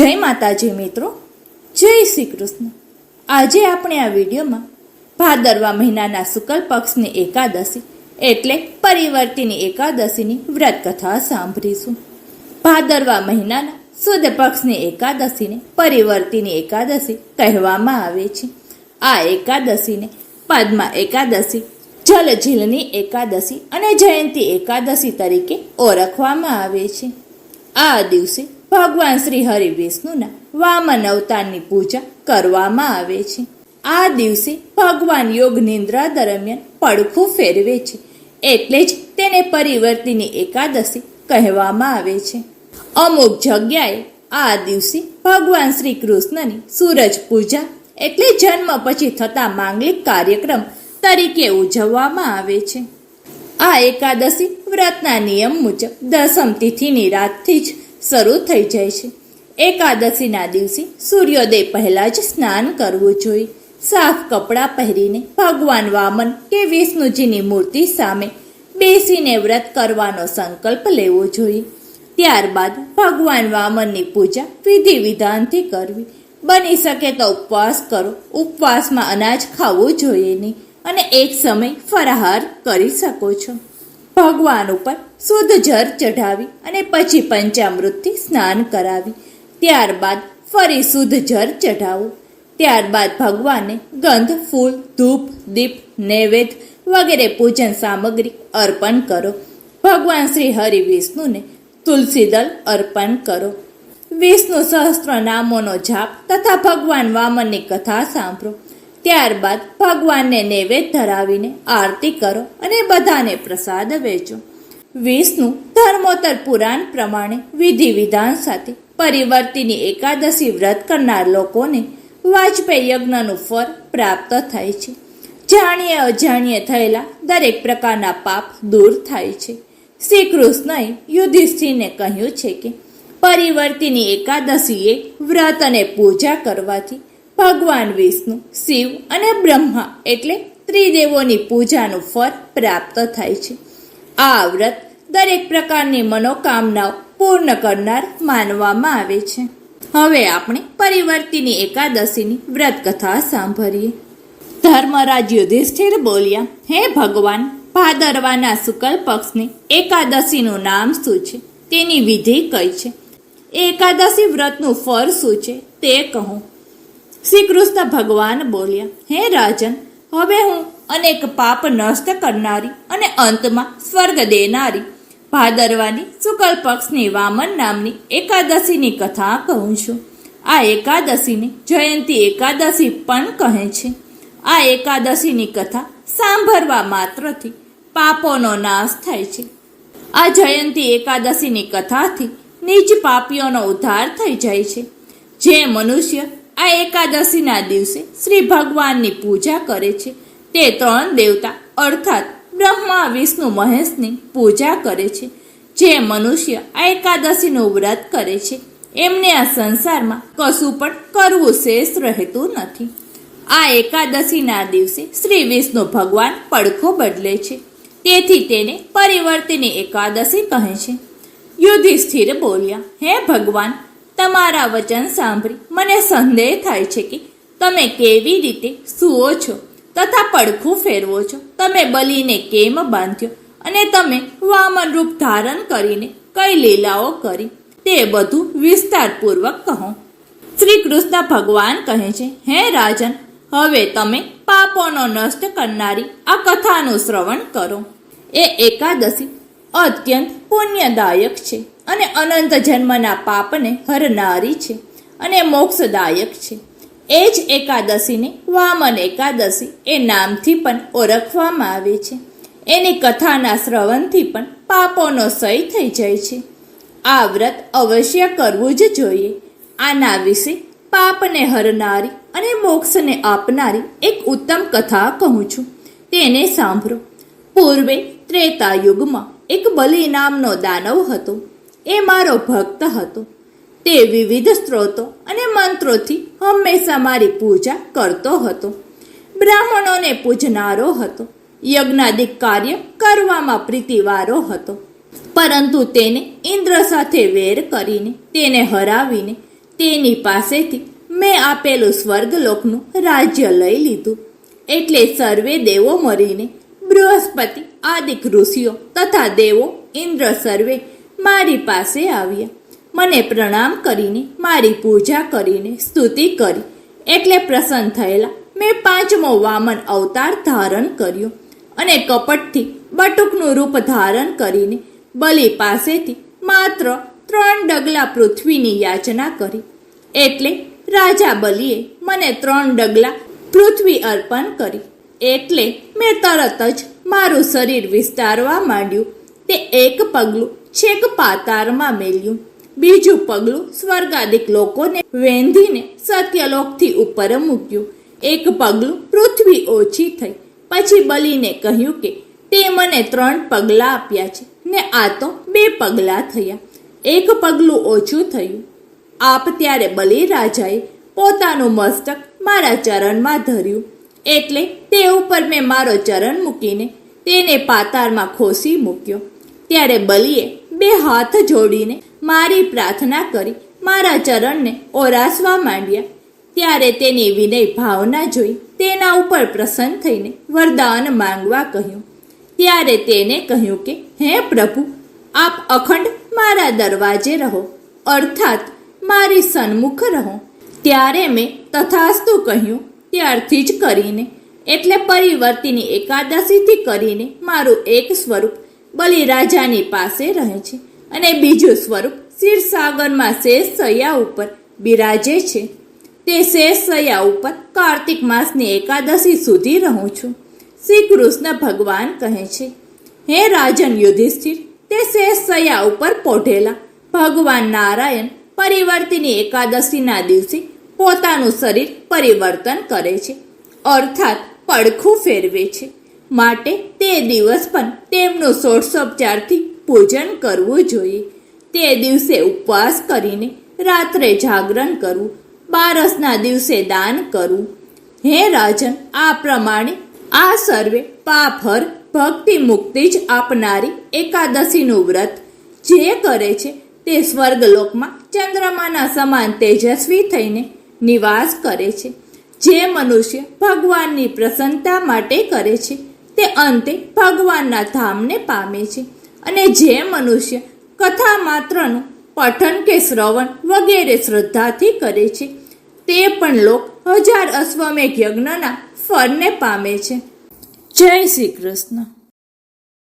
જય માતાજી મિત્રો, જય શ્રી કૃષ્ણ. આજે આપણે આ વિડીયોમાં ભાદરવા મહિનાના શુક્લ પક્ષની એકાદશી એટલે પરિવર્તિની એકાદશીની વ્રત કથા સાંભળીશું. ભાદરવા મહિનાના સુદ પક્ષની એકાદશીને પરિવર્તિની એકાદશી કહેવામાં આવે છે. આ એકાદશીને પદ્મા એકાદશી જલઝીલની એકાદશી અને જયંતી એકાદશી તરીકે ઓળખવામાં આવે છે. આ દિવસે ભગવાન શ્રી હરિ વિષ્ણુના વામન અવતારની પૂજા કરવામાં આવે છે. આ દિવસે ભગવાન યોગ નિંદ્રા દરમિયાન પડખું ફેરવે છે. એટલે જ તેને પરિવર્તિની એકાદશી કહેવામાં આવે છે. અમુક જગ્યાએ આ દિવસે ભગવાન શ્રી કૃષ્ણની સૂરજ પૂજા એટલે જન્મ પછી થતા માંગલિક કાર્યક્રમ તરીકે ઉજવવામાં આવે છે. આ એકાદશી વ્રતના નિયમ મુજબ દસમ તિથિની રાતથી જ શરૂ થઈ જાય છે. એકાદશીના દિવસે સૂર્યોદય પહેલાં જ સ્નાન કરવું જોઈએ. સાફ કપડાં પહેરીને ભગવાન વામન કે વિષ્ણુજીની મૂર્તિ સામે બેસીને વ્રત કરવાનો સંકલ્પ લેવો જોઈએ. ત્યારબાદ ભગવાન વામનની પૂજા વિધિ વિધાનથી કરવી. બની શકે તો ઉપવાસ કરો. ઉપવાસમાં અનાજ ખાવું જોઈએ નહીં અને એક સમય ફરાહાર કરી શકો છો. ભગવાન ઉપર શુદ્ધ જળ ચઢાવી અને પછી પંચામૃતથી સ્નાન કરાવી. ત્યારબાદ ફરી શુદ્ધ જળ ચઢાવું. ત્યારબાદ ભગવાનને ગંધ, ફૂલ, ધૂપ, દીપ, નૈવેદ્ય વગેરે પૂજન સામગ્રી અર્પણ કરો. ભગવાન શ્રી હરિ વિષ્ણુને તુલસી દળ અર્પણ કરો. વિષ્ણુ સહસ્ત્ર નામોનો જાપ તથા ભગવાન વામનની કથા સાંભળો. ત્યારબાદ ભગવાનને નૈવેદ્ય ધરાવીને આરતી કરો અને બધાને પ્રસાદ વેચો. વિષ્ણુ ધર્મોત્તર પુરાણ પ્રમાણે વિધિ વિધાન સાથે પરિવર્તિની એકાદશી વ્રત કરનાર લોકોને વાજપેયી યજ્ઞનું ફળ પ્રાપ્ત થાય છે. જાણીએ અજાણીએ થયેલા દરેક પ્રકારના પાપ દૂર થાય છે. શ્રી કૃષ્ણએ યુધિષ્ઠિરને કહ્યું છે કે પરિવર્તિની એકાદશીએ વ્રત અને પૂજા કરવાથી ભગવાન વિષ્ણુ, શિવ અને બ્રહ્મા એટલે ત્રિદેવોની પૂજાનું ફળ પ્રાપ્ત થાય છે. આ વ્રત દરેક પ્રકારની મનોકામનાઓ પૂર્ણ કરનાર માનવામાં આવે છે. હવે આપણે પરિવર્તિની એકાદશીની વ્રત કથા સાંભળીએ. ધર્મરાજ યુધિષ્ઠિર બોલ્યા, હે ભગવાન, ભાદરવાના શુકલ પક્ષની એકાદશીનું નામ શું છે? તેની વિધિ કઈ છે? એકાદશી વ્રતનું ફળ શું છે? તે કહો. શ્રી કૃષ્ણ ભગવાન બોલ્યા, હે રાજન, હવે હું અનેક પાપ નષ્ટ કરનારી અને અંતમાં સ્વર્ગ દેનારી ભાદરવાની શુકલ પક્ષની વામન નામની એકાદશીની કથા કહું છું. આ એકાદશીને જયંતી એકાદશી પણ કહે છે. આ એકાદશીની કથા સાંભળવા માત્રથી પાપોનો નાશ થાય છે. આ જયંતી એકાદશીની કથાથી નીચ પાપીઓનો ઉદ્ધાર થઈ જાય છે. જે મનુષ્ય આ એકાદશીના દિવસે શ્રી ભગવાનની પૂજા કરે છે. તે ત્રણ દેવતા અર્થાત બ્રહ્મા, વિષ્ણુ, મહેશની પૂજા કરે છે. જે મનુષ્ય આ એકાદશીનું વ્રત કરે છે. એમને આ સંસારમાં કશું પણ કરવું શેષ રહેતું નથી. આ એકાદશીના દિવસે શ્રી વિષ્ણુ ભગવાન પડખો બદલે છે. તેથી તેને પરિવર્તિની એકાદશી કહે છે. યુધિષ્ઠિર બોલ્યા, હે ભગવાન તમારા વચન સાંભળી મને સંદેહ થાય છે કે તમે કેવી રીતે સૂઓ છો તથા પડખું ફેરવો છો. તમે બલીને કેમ બાંધ્યો અને તમે વામન રૂપ ધારણ કરીને કઈ લીલાઓ કરી? તે બધું વિસ્તારપૂર્વક કહો. શ્રી કૃષ્ણ ભગવાન કહે છે, હે રાજન, હવે તમે પાપોનો નષ્ટ કરનારી આ કથાનું શ્રવણ કરો. એ એકાદશી અત્યંત પુણ્યદાયક છે. અને અનંત જન્મના પાપને હરનારી છે અને મોક્ષદાયક છે. એ જ એકાદશીને વામન એકાદશી એ નામથી પણ ઓળખવામાં આવે છે. એની કથાના શ્રવણથી પણ પાપોનો સય થઈ જાય છે. આ વ્રત અવશ્ય કરવું જ જોઈએ. આના વિશે પાપને હરનારી અને મોક્ષને આપનારી એક ઉત્તમ કથા કહું છું. તેને સાંભળો. પૂર્વે ત્રેતા યુગમાં એક બલિ નામનો દાનવ હતો. એ મારો ભક્ત હતો. તે વિવિધ સ્ત્રોતો અને મંત્રોથી હંમેશા મારી પૂજા કરતો હતો. બ્રાહ્મણોને પૂજનારો હતો. યજ્ઞાદિક કાર્ય કરવામાં પ્રીતિવારો હતો. પરંતુ તેને ઇન્દ્ર સાથે વેર કરીને, તેને હરાવીને, તેની પાસેથી મેં આપેલું સ્વર્ગલોકનું રાજ્ય લઈ લીધું. એટલે સર્વે દેવો મરીને, બૃહસ્પતિ, આદિક ઋષિઓ તથા દેવો ઇન્દ્ર સર્વે મારી પાસે આવ્યા મને પ્રણામ કરીને, મારી પૂજા કરીને સ્તુતિ કરી. એટલે પ્રસન્ન થયેલા, મેં પાંચમો વામન અવતાર ધારણ કર્યો અને કપટથી બટુકનું રૂપ ધારણ કરીને બલિ પાસેથી માત્ર ત્રણ ડગલા પૃથ્વીની યાચના કરી. એટલે રાજા બલિએ મને ત્રણ ડગલા પૃથ્વી અર્પણ કરી. એટલે મેં તરત જ મારું શરીર વિસ્તારવા માંડ્યું. તે એક પગલું છેક પાતારમાં મેલ્યું. બીજું પગલું સ્વર્ગાદિક લોકોને વેંધીને સત્યલોકથી ઉપર મૂક્યું. એક પગલું પૃથ્વી ઓછી થઈ. પછી બલીને કહ્યું કે, તે મને ત્રણ પગલાં આપ્યા છે, ને આ તો બે પગલાં થયા. એક પગલું ઓછું થયું. આપ ત્યારે બલિ રાજાએ પોતાનું મસ્તક મારા ચરણમાં ધર્યું. એટલે તે ઉપર મેં મારો ચરણ મૂકીને તેને પાતાળમાં ખોસી મૂક્યો. ત્યારે બલિએ બે હાથ જોડીને મારી પ્રાર્થના કરી મારા ચરણને ઓરાસવા માંડ્યા. ત્યારે તેની વિનય ભાવના જોઈ તેના ઉપર પ્રસન્ન થઈને વરદાન માંગવા કહ્યું. ત્યારે તેને કહ્યું કે, હે પ્રભુ, આપ અખંડ મારા દરવાજે રહો, અર્થાત મારી સન્મુખ રહો. ત્યારે મેં તથાસ્તુ કહ્યું ત્યારથી જ કરીને, એટલે પરિવર્તિની એકાદશીથી કરીને મારું એક સ્વરૂપ બલિરાજાની પાસે રહે છે અને બીજું સ્વરૂપ ક્ષીરસાગરમાં શેષ સયા ઉપર બિરાજે છે. તે શેષ સયા ઉપર કાર્તિક માસની એકાદશી સુધી રહું છું. શ્રી કૃષ્ણ ભગવાન કહે છે, હે રાજન યુધિષ્ઠિર, તે શેષ સયા ઉપર પોઢેલા ભગવાન નારાયણ પરિવર્તિની એકાદશીના દિવસે પોતાનું શરીર પરિવર્તન કરે છે. અર્થાત પડખું ફેરવે છે. માટે તે દિવસ પણ તેમનું ષોડશોપચારથી પૂજન કરવું જોઈએ. તે દિવસે ઉપવાસ કરીને રાત્રે જાગરણ કરવું, બારસના દિવસે દાન કરવું. હે રાજન, આ પ્રમાણે આ સર્વે પાફર ભક્તિ મુક્તિ જ આપનારી એકાદશીનું વ્રત. જે કરે છે તે સ્વર્ગલોકમાં ચંદ્રમાના સમાન તેજસ્વી થઈને નિવાસ કરે છે. જે મનુષ્ય ભગવાનની પ્રસન્નતા માટે કરે છે તે અંતે ભગવાનના ધામને પામે છે. અને જે મનુષ્ય કથા માત્રનું પઠન કે શ્રવણ વગેરે શ્રદ્ધાથી કરે છે, તે પણ લોક હજાર અશ્વમેઘ યજ્ઞના ફળને પામે છે. જય શ્રી કૃષ્ણ.